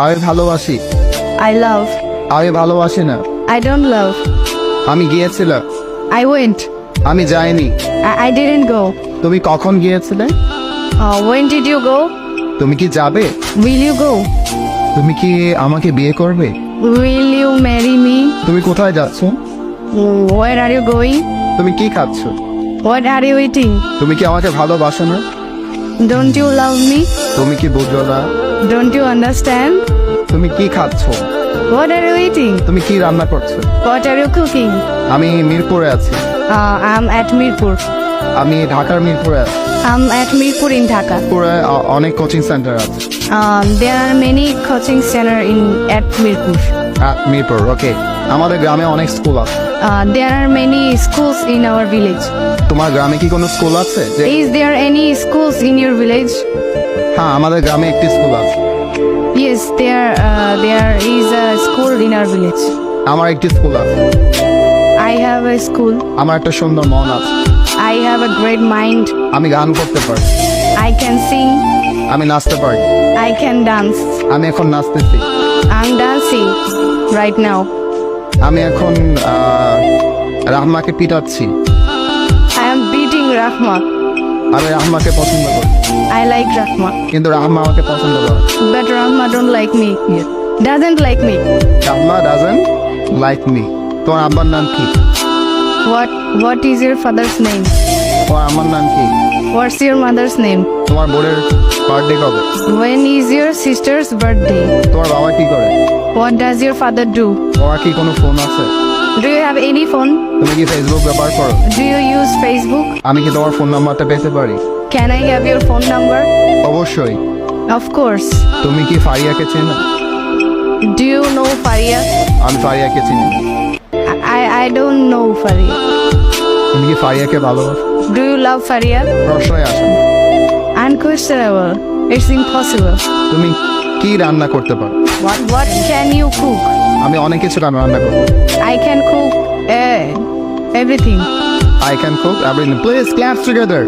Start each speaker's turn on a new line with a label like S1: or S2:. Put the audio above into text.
S1: আমি ভালোবাসি।
S2: I love
S1: আমি ভালোবাসি না।
S2: আই ডোন্ট লাভ
S1: আমি গিয়েছিলাম
S2: আই ওয়েন্ট
S1: আমি যাইনি।
S2: আই ডিডেন্ট গো
S1: তুমি কখন গিয়েছিলে?
S2: ওয়েন ডিড ইউ গো
S1: তুমি কি যাবে?
S2: উইল ইউ গো
S1: তুমি কি আমাকে বিয়ে করবে?
S2: উইল ইউ ম্যারি মি
S1: তুমি কোথায় যাচ্ছ?
S2: ওয়ের আর ইউ গোয়িং
S1: তুমি কি খাচ্ছো?
S2: ওয়াট আর ইউ ইটিং
S1: তুমি কি আমাকে ভালোবাসো না?
S2: ডোন্ট ইউ লাভ মি
S1: তুমি কি বুঝো না?
S2: Don't you understand?
S1: তুমি কি খাচ্ছ
S2: What are you eating?
S1: তুমি কি রান্না করছ
S2: What are you cooking?
S1: আমি মিরপুরে আছি
S2: Uh, I'm at Mirpur.
S1: আমি ঢাকার মিরপুরে আছি
S2: at Mirpur in Dhaka.
S1: মিরপুরে অ- অনেক কোচিং সেন্টার আছে
S2: Um, there are many coaching center in at Mirpur.
S1: আহ, মিরপুর ওকে আমাদের গ্রামে অনেক স্কুল আছে
S2: Uh, there are many schools in our village.
S1: তোমার গ্রামে কি কোনো স্কুল আছে
S2: Is there any schools in your village?
S1: হ্যাঁ আমাদের গ্রামে একটি স্কুল আছে
S2: Yes, there uh, there is a school in our village.
S1: আমার একটি স্কুল আছে
S2: I have a school.
S1: আমার একটা সুন্দর মন আছে
S2: I have a great mind.
S1: আমি গান করতে পারি
S2: I can sing.
S1: আমি নাচতে পারি
S2: I can dance.
S1: আমি এখন নাচতেছি
S2: I'm dancing right now.
S1: আমি এখন রাহমাকে পিটাচ্ছি।
S2: আই এম বিটিং রাহমা
S1: আমি রাহমাকে পছন্দ করি।
S2: আই লাইক রাহমা
S1: কিন্তু রাহমা আমাকে পছন্দ করে।
S2: But Rahma don't like me doesn't like me
S1: Rahma doesn't like me তোমার আব্বার নাম কি?
S2: What what is your father's
S1: name আমার নাম কি?
S2: হোয়াটস ইয়ার মাদার্স নেম
S1: তোমার বোনের বার্থডে কবে
S2: When is your sister's birthday?
S1: তোমার বাবা কি করে
S2: What does your father do?
S1: তোমার কি কোনো ফোন আছে
S2: Do you have any phone?
S1: তুমি কি ফেসবুক ব্যবহার করো
S2: Do you use Facebook?
S1: আমি কি তোমার ফোন নাম্বারটা পেতে পারি
S2: Can I have your phone number?
S1: অবশ্যই
S2: Of course.
S1: তুমি কি ফারিয়াকে চেনো
S2: Do you know Faria?
S1: আমি ফারিয়াকে চিনি না।
S2: I I don't know Faria.
S1: তুমি কি ফারিয়াকে ভালোবাসো
S2: Do you love Faria?
S1: প্রশ্নই আসে না।
S2: Unquestionable. It's impossible.
S1: তুমি কি রান্না করতে পারো
S2: What What can you cook?
S1: আমি অনেক কিছু রান্না রান্না করব
S2: I can cook uh, everything.
S1: I can cook everything please claps together